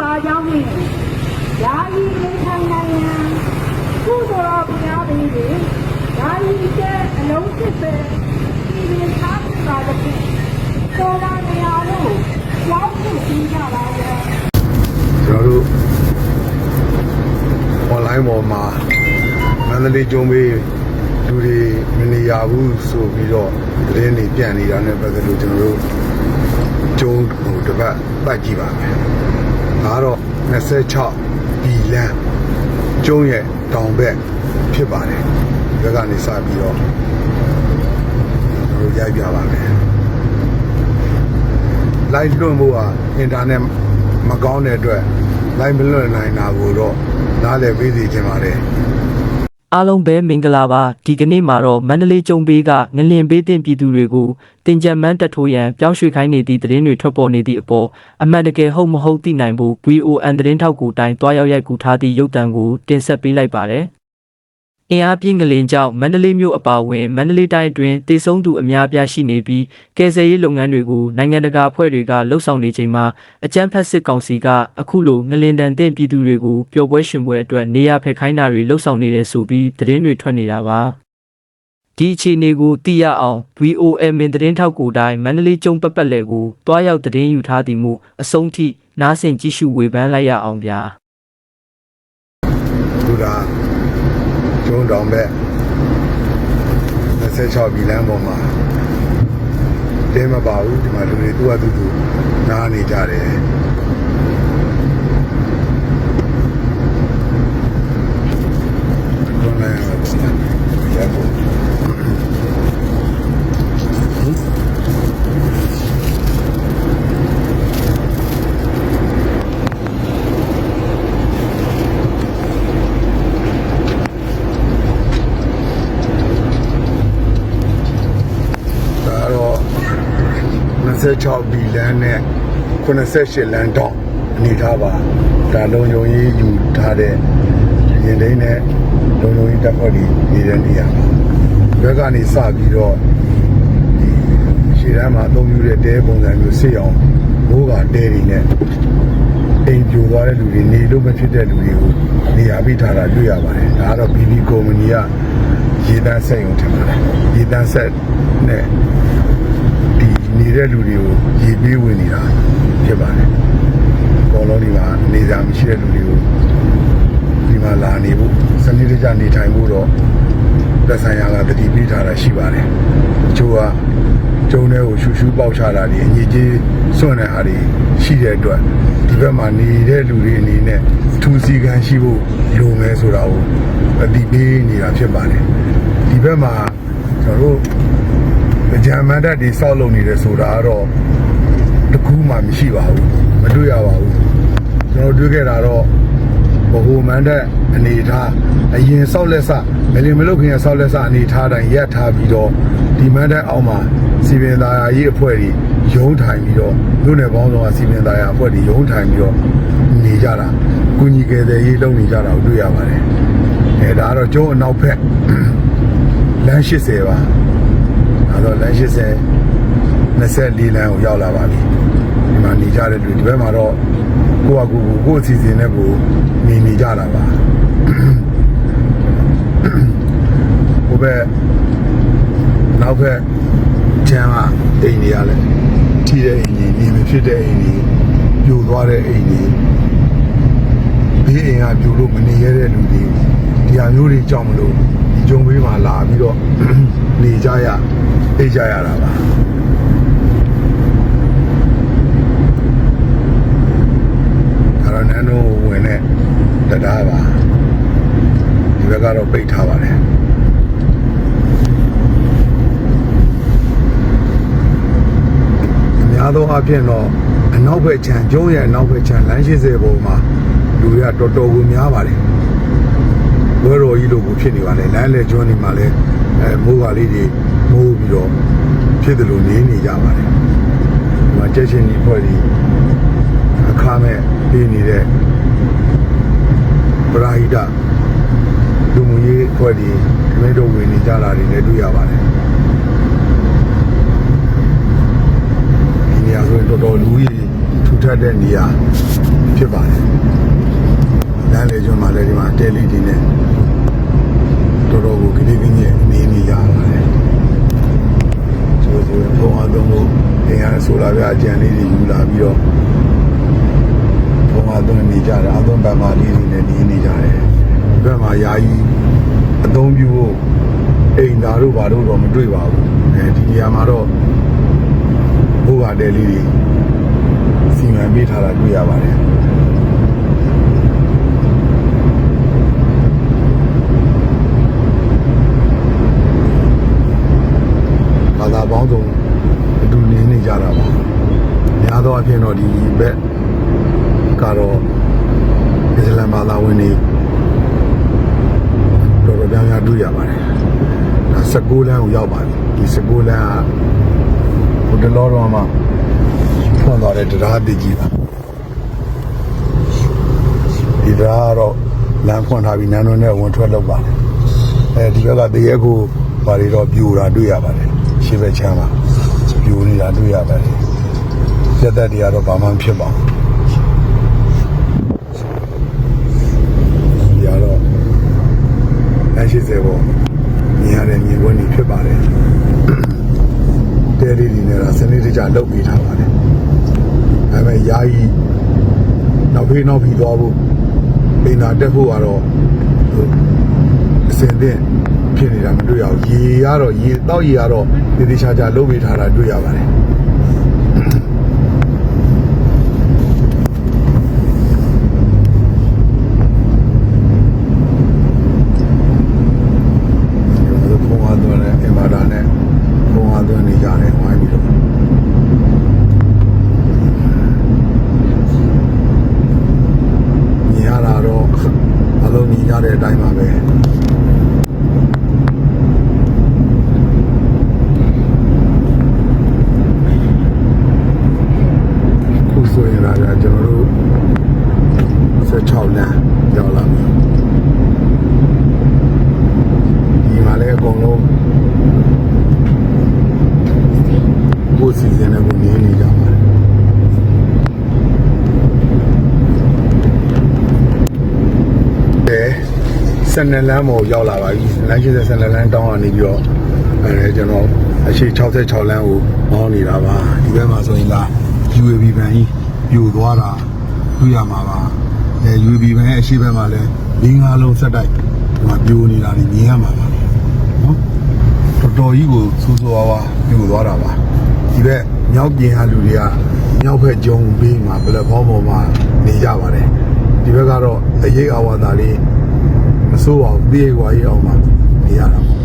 ပါကြောင်းဖြင့်ယာယီနေထိုင်နိုင်ရန်ကုသိုလ်တော်ဘုရားသည်ဖြင့်ယာယီတဲ့အလုံးစစ်ပဲဒီပင်သားဖြစ်ပါသဖြင့်တော်လာနေရာလို့ကြောင်းဖို့ပြီးကြပါရဲ့ကျွန်တော်တို့ online ပေါ်မှာမန္တလေးကျုံးပေးလူတွေမနေရဘူးဆိုပြီးတော့သတင်းတွေပြန့်နေတာနဲ့ပတ်သက်လို့ကျွန်တော်တို့ကျုံးဟိုတစ်ပတ်ပတ်ကြည့်ပါမယ်။ ဒါကတော့26ဘီလန်ကျုံးရဲ့တောင်ဘက်ဖြစ်ပါတယ်။ဒီဘက်ကနေစပြီးတော့ကျွန်တော်တို့ရိုက်ပြပါမယ်။ live လွှင့်ဖို့ဟာအင်တာနက်မကောင်းတဲ့အတွက် live မလွှင့်နိုင်တာကိုတော့နားလည်ပေးစီခြင်းပါတယ် အားလုံးပဲမင်္ဂလာပါဒီကနေ့မှာတော့မန္တလေးကျုံပေးကငလင်ပေးတင်ပြည်သူတွေကိုတင်ကြံမန်းတက်ထိုးရန်ပြောင်းရွှေ့ခိုင်းနေသည့်သတင်းတွေထွက်ပေါ်နေသည့်အပေါ်အမှန်တကယ်ဟုတ်မဟုတ်သိနိုင်ဖို့ VON သတင်းထောက်ကူတိုင်းတွားရောက်ရိုက်ကူထားသည့်ရုပ်သံကိုတင်ဆက်ပေးလိုက်ပါတယ် အင်အားပြင်းငလင်ကြောင့်မန္တလေးမြို့အပါအဝင်မန္တလေးတိုင်းအတွင်းတေဆုံးသူအများအပြားရှိနေပြီးကယ်ဆယ်ရေးလုပ်ငန်းတွေကိုနိုင်ငံတကာအဖွဲ့တွေကလှုပ်ဆောင်နေချိန်မှာအကြမ်းဖက်စစ်ကောင်စီကအခုလိုငလင်တန်တဲ့ပြည်သူတွေကိုပျော်ပွဲရှင်ပွဲအတွက်နေရာဖက်ခိုင်းတာတွေလှုပ်ဆောင်နေတယ်ဆိုပြီးသတင်းတွေထွက်နေတာပါဒီအခြေအနေကိုသိရအောင် VOM မင်သတင်းထောက်ကိုတိုင်းမန္တလေးကျုံပက်ပက်လေကိုတွားရောက်သတင်းယူထားသည်မူအဆုံးထိနားဆင်ကြည့်ရှုဝေဖန်လိုက်ရအောင်ဗျာခုဒါ ကျုံးတောင်ဘက်26ဘီလန်ပေါ်မှာတင်းမပါဘူးဒီမှာလူတွေသူ့အတူတူနားနေကြတယ်ဘုန်းလည်းရပါဘူးဒါတော့ 26ဘီလန်နဲ့88လန်တောင်အနေထားပါဒါလုံယုံရေးယူထားတဲ့ရင်သိန်းနဲ့လုံယုံရေးတပ်ဖွဲ့တွေနေတဲ့နေရာပါဘက်ကနေစပြီးတော့ဒီရှေ့တန်းမှာအသုံးပြုတဲ့တဲပုံစံမျိုးစစ်အောင်ဘိုးကတဲတွေနဲ့အိမ်ပြိုသွားတဲ့လူတွေနေလို့မဖြစ်တဲ့လူတွေကိုနေရာပေးထားတာတွေ့ရပါတယ်ဒါကတော့ BB ကုမ္ပဏီကရေတန်းဆက်ရုံထင်ပါတယ်ရေတန်းဆက်နဲ့ဒီ နေတဲ့လူတွေကိုရေပေးဝင်နေတာဖြစ်ပါတယ်။ကော်လောဒီမှာနေစားမရှိတဲ့လူတွေကိုဒီမှာလာနေဖို့စနစ်တကျနေထိုင်ဖို့တော့သက်ဆိုင်ရာကတတိပေးထားတာရှိပါတယ်။အချို့ကကျုံတဲ့ကိုရှူရှူပေါက်ချတာဒီအညီကြီးစွန့်တဲ့ဟာတွေရှိတဲ့အတွက်ဒီဘက်မှာနေတဲ့လူတွေအနေနဲ့ထူးစီကံရှိဖို့လိုမယ်ဆိုတာကိုအတိပေးနေတာဖြစ်ပါတယ်။ဒီဘက်မှာကျွန်တော်တို့ ကြံမန်တက်တွေစောက်လုပ်နေတယ်ဆိုတာကတော့တကူးမှမရှိပါဘူးမတွေ့ရပါဘူးကျွန်တော်တွေ့ခဲ့တာတော့ဘဟုမန်တက်အနေထားအရင်စောက်လက်စမလင်မလုတ်ခင်ကစောက်လက်စအနေထားတိုင်းရက်ထားပြီးတော့ဒီမန်တက်အောက်မှာစီပင်သားယာရေးအဖွဲ့တွေရုံးထိုင်ပြီးတော့မြို့နယ်ပေါင်းဆောင်ကစီပင်သားယာအဖွဲ့တွေရုံးထိုင်ပြီးတော့နေကြတာကုညီကယ်ဆယ်ရေးလုပ်နေကြတာကိုတွေ့ရပါတယ်အဲဒါကတော့ကျုံးအနောက်ဖက်လမ်း80ပါ အဲတော့လမ်း80 24လမ်းကိုရောက်လာပါပြီဒီမှာနေကြတဲ့လူဒီဘက်မှာတော့ကိုယ့်အကူကိုကိုယ့်အစီအစဉ်နဲ့ကိုနေနေကြတာပါဟိုဘက်နောက်ဘက်ကျမ်းကအိမ်တွေရလဲထိတဲ့အိမ်ကြီးနေမဖြစ်တဲ့အိမ်ကြီးပြိုသွားတဲ့အိမ်ကြီးဘေးအိမ်ကပြိုလို့မနေရတဲ့လူတွေဒီဟာမျိုးတွေကြောက်မလို့ဒီဂျုံဘေးမှာလာပြီးတော့ နေကြရအိတ်ကြရတာပါဒါတော့နန်းတို့ဝင်တဲ့တရားပါဒီဘက်ကတော့ပိတ်ထားပါတယ်အများသောအားဖြင့်တော့အနောက်ဘက်ခြမ်းကျုံးရဲ့အနောက်ဘက်ခြမ်းလမ်း80ပုံမှာလူတွေကတော်တော်ကိုများပါတယ်ဘွဲတော်ကြီးလို့ကိုဖြစ်နေပါလေလမ်းလေကျွန်းနေမှာလဲ အဲမိုးကလေးတွေမိုးပြီးတော့ဖြစ်တယ်လို့နေနေကြပါတယ်ဒီမှာကြက်ရှင်ဒီဖွဲ့ဒီအခါမဲ့ပေးနေတဲ့ပရာဟိတလူမှုရေးဖွဲ့ဒီမင်းတို့ဝင်နေကြတာတွေလည်းတွေ့ရပါတယ်ဒီနေရာဆိုရင်တော်တော်လူကြီးထူထပ်တဲ့နေရာဖြစ်ပါတယ်လမ်းလေကျွန်းမှာလည်းဒီမှာတယ်လီဒီနဲ့ တော်တော်ကိုကိတိကိညက်နေနေကြပါတယ်ဆိုဆိုဘုံအသုံးဖို့နေရာဆိုလာပြအကြံလေးတွေယူလာပြီးတော့ဘုံအသုံးနေကြတယ်အသုံးပမာလေးတွေနဲ့နေနေကြတယ်ဒီဘက်မှာယာယီအသုံးပြုဖို့အိမ်သားတို့ဘာတို့တော့မတွေ့ပါဘူးအဲဒီနေရာမှာတော့ဘုရားတယ်လေးတွေစီမံပေးထားတာတွေ့ရပါတယ် ဘာသာပေါင်းစုံအတူနေနေကြတာပါများသောအား ဖြင့်တော့ဒီဘက်ကတော့အစ္စလာမ်ဘာသာဝင်တွေတော်တော်များများတွေ့ရပါတယ်ဒါ16လမ်းကိုရောက်ပါတယ်ဒီ16လမ်းကဟိုတလောတော်မှာဖွင့်သွားတဲ့တရားတည်ကြီးပါဒီတရားကတော့လမ်းဖွင့်ထားပြီးနန်းတော်နဲ့ဝင်ထွက်လုပ်ပါတယ်အဲဒီဘက်ကတရေကိုဘာတွေတော့ပြူတာတွေ့ရပါတယ်ရှေ့ဘက်ချမ်းမှာပြူနေတာတွေ့ရပါတယ် ရက်သက်တွေကတော့ဘာမှမဖြစ်ပါဘူးဒီကတော့အရှိစေပေါ်မြင်ရတဲ့မြင်ကွင်းတွေဖြစ်ပါတယ်တဲလေးတွေနဲ့တော့စနစ်တကျလုပ်ပေးထားပါတယ်ဒါပေမဲ့ယာယီနောက်ဖေးနောက်ပြီးသွားဖို့အိမ်သာတက်ဖို့ကတော့ဟိုအစင်သင့်ဖြစ်နေတာမတွေ့ရဘူးရေကတော့ရေတောက်ရေကတော့တည်တည်ချာချာလုပ်ပေးထားတာတွေ့ရပါတယ်ဒီဖုန်းအားသွင်းတဲ့အင်ဗာတာနဲ့ဖုန်းအားသွင်းနေကြတယ်ဝိုင်းပြီးတော့ညီရတာတော့အလုံးညီကြတဲ့အတိုင်းပါပဲခုဆိုရင်လာကြကျွန်တော်တို့16လမ်းရောက်လာပြီဒီမှာလည်းအကုန်လုံးကိုယ်စီစဉ်နဲ့ကိုနေနေကြပါတယ်အဲ 12လမ်းပေါ်ရောက်လာပါပြီလမ်း80 12လမ်းတောင်းကနေပြီးတော့အဲကျွန်တော်အရှိ66လမ်းကိုမောင်းနေတာပါဒီဘက်မှာဆိုရင်လာ UAB ဘန်ကြီးပြိုသွားတာတွေ့ရမှာပါအဲ UAB ဘန်ရဲ့အရှိဘက်မှာလည်း၄၅လုံးဆက်တိုက်ဒီမှာပြိုနေတာတွေမြင်ရမှာပါနော်တော်တော်ကြီးကိုစူးစူးဝါးဝါပြိုသွားတာပါဒီဘက်မြောက်ပြင်ဟာလူတွေကမြောက်ဘက်ကျုံဘေးမှာပလက်ဖောင်းပေါ်မှာနေကြပါတယ်ဒီဘက်ကတော့အရေးအဝါသာလေး မစိုးအောင်ပြေးွားရေးအောင်မှာနေရတာပေါ့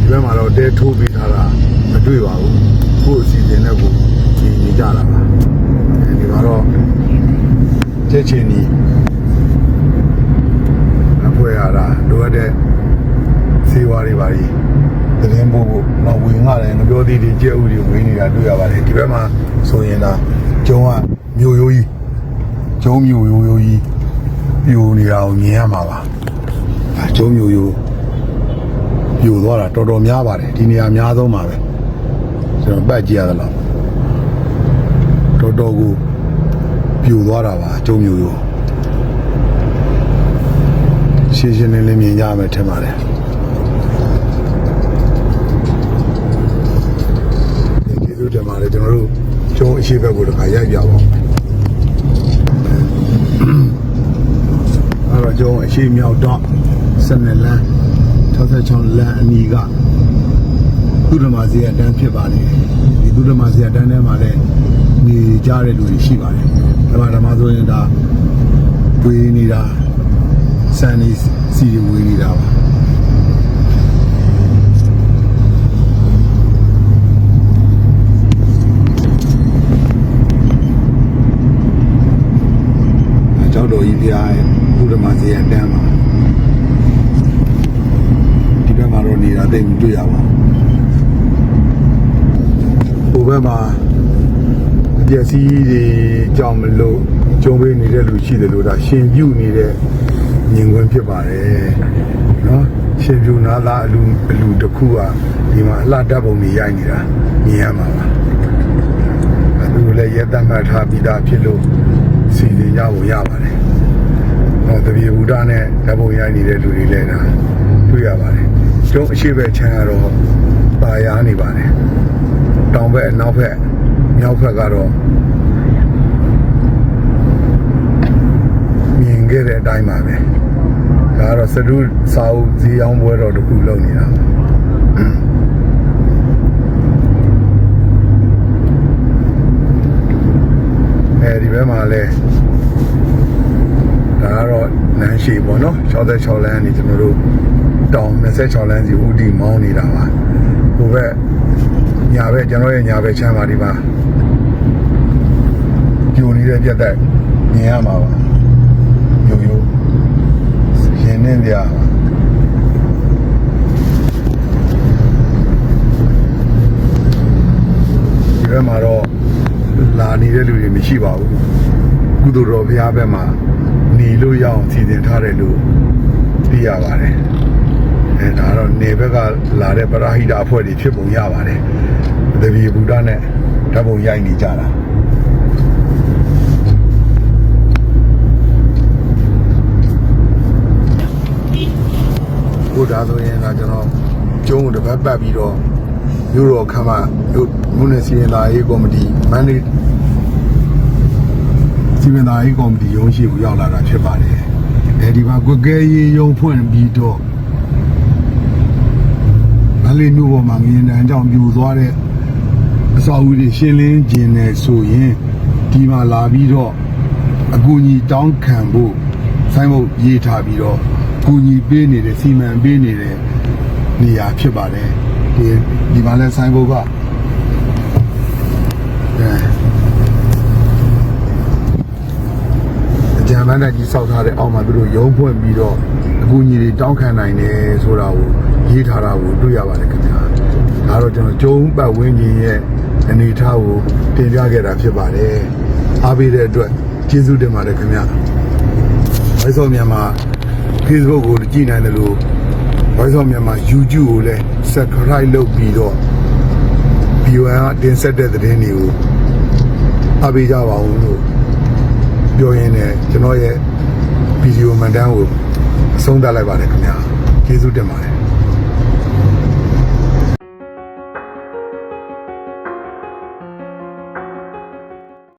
ဒီဘက်မှာတော့တဲထိုးပေးထားတာမတွေ့ပါဘူးကိုယ့်အစီအစဉ်နဲ့ကိုနေနေကြတာပါအဲဒီမှာတော့ချက်ချင်းကြီးအဖွဲရတာလိုအပ်တဲ့စေဝါတွေပါကြီးသတင်းပို့ဖို့တော့ဝင်ငါတယ်ငပြောသေးတယ်ကြက်ဥတွေဝင်နေတာတွေ့ရပါတယ်ဒီဘက်မှာဆိုရင်ဒါကျုံကမြို့ရိုးကြီးကျုံမြို့ရိုးရိုးကြီး ပြိုနေတာကိုမြင်ရမှာပါအဲကျုံမြို့ရိုးပြိုသွားတာတော်တော်များပါတယ်ဒီနေရာအများဆုံးပါပဲကျွန်တော်ပတ်ကြည့်ရသလားတော်တော်ကိုပြိုသွားတာပါကျုံမြို့ရိုးရှင်းရှင်းလင်းလင်းမြင်ကြမယ်ထင်ပါတယ်ဒီကျေးဇူးတင်ပါတယ်ကျွန်တော်တို့ကျုံအရှိဘက်ကိုတစ်ခါရိုက်ပြပါဦး တော့ကျုံအရှိမြောက်တော့12လမ်း66လမ်းအနီးကသုဒ္ဓမာဇီယတန်းဖြစ်ပါလေဒီသုဒ္ဓမာဇီယတန်းထဲမှာလည်းနေကြတဲ့လူတွေရှိပါတယ်ဓမ္မဓမ္မဆိုရင်ဒါဝေးနေတာစံနေစီတွေဝေးနေတာပါအဲကျောက်တော်ကြီးဖျားရဲ့သု ဒ္ဓမာဇီယတန်းမှာဒီဘက်မှာတော့နေတာသိပ်မတွေ့ရပါဘူးဟိုဘက်မှာပျက်စီးတွေကြောင့်မလို့ကြုံပေးနေတဲ့လူရှိတယ်လို့ဒါရှင်ပြုတ်နေတဲ့မြင်ကွင်းဖြစ်ပါတယ်နော်ရှင်ပြုတ်နာသားအလူအလူတစ်ခုကဒီမှာအလှဓာတ်ပုံတွေရိုက်နေတာမြင်ရမှာပါအခုလည်းရဲတမ်းမှတ်ထားပြီးသားဖြစ်လို့စီစဉ်ကြဖို့ရပါတယ်။ တော့တပြေဘူတာနဲ့ဓာတ်ပုံရိုက်နေတဲ့လူတွေလည်းဒါတွေ့ရပါတယ်။ကျုံအရှိဘက်ချမ်းကတော့ပါရနေပါတယ်။တောင်ဘက်အနောက်ဘက်မြောက်ဘက်ကတော့မြင်ခဲ့တဲ့အတိုင်းပါပဲ။ဒါကတော့စတုစာအုပ်ဈေးအောင်ပွဲတော်တစ်ခုလုပ်နေတာပါ။အဲဒီဘက်မှာလဲဒါ ကတော့နန်းရှိပေါ့နော်66လမ်းနေကျွန်တော်တို့တောင်26လမ်းစီဦးတီမောင်းနေတာပါဟိုဘက်ညာဘက်ကျွန်တော်ရဲ့ညာဘက်ချမ်းပါဒီပါပြိုနေတဲ့ပြက်သက်မြင်ရမှာပါမျိုးရိုးရင်နှင်းပြပါဒီဘက်မှာတော့လာနေတဲ့လူတွေမရှိပါဘူးကုသိုလ်တော်ဘုရားဘက်မှာနေ လို့ရအောင်စီစဉ်ထားတယ်လို့သိရပါတယ်အဲဒါကတော့နေဘက်ကလာတဲ့ပရာဟိတအဖွဲ့တွေဖြစ်ပုံရပါတယ်တပည့်ဗုဒ္ဓနဲ့ဓာတ်ပုံရိုက်နေကြတာဘုရားဆိုရင်ကကျွန်တော်ကျုံးကိုတစ်ပတ်ပတ်ပြီးတော့မြို့တော်ခမ်းမမြို့မြို့နယ်စီရင်သားရေးကော်မတီမန္တလေး စီရင်သားရေးကော်မတီရုံးရှိကိုရောက်လာတာဖြစ်ပါတယ်အဲဒီမှာကွက်ကဲရေးရုံးဖွင့်ပြီးတော့မန္တလေးမြို့ပေါ်မှာငရင်တန်းကြောင့်ပြိုသွားတဲ့အဆောက်အဦတွေရှင်းလင်းခြင်းနဲ့ဆိုရင်ဒီမှာလာပြီးတော့အကူအညီတောင်းခံဖို့ဆိုင်ဘုတ်ရေးထားပြီးတော့ကူညီပေးနေတဲ့စီမံပေးနေတဲ့နေရာဖြစ်ပါတယ်ဒီဒီမှာလဲဆိုင်ဘုတ်ကအဲအကြံ မန်းနဲ့ကြီးစောက်ထားတဲ့အောက်မှာသူတို့ရုံးဖွင့်ပြီးတော့အကူအညီတွေတောင်းခံနိုင်တယ်ဆိုတာကိုရေးထားတာကိုတွေ့ရပါတယ်ခင်ဗျာဒါတော့ကျွန်တော်ကျုံးပတ်ဝန်းကျင်ရဲ့အနေအထားကိုတင်ပြခဲ့တာဖြစ်ပါတယ်အားပေးတဲ့အတွက်ကျေးဇူးတင်ပါတယ်ခင်ဗျာဝိုင်းစောမြန်မာ Facebook ကိုကြည့်နိုင်တယ်လို့ဝိုင်းစောမြန်မာ YouTube ကိုလည်း Subscribe လုပ်ပြီးတော့ BON ကတင်ဆက်တဲ့သတင်းတွေကိုအားပေးကြပါဦးလို့ ပြောရင်းနဲ့ကျွန်တော်ရဲ့ဗီဒီယိုမှန်တမ်းကိုအဆုံးသတ်လိုက်ပါတယ်ခင်ဗျာကျေးဇူးတင်ပါတယ်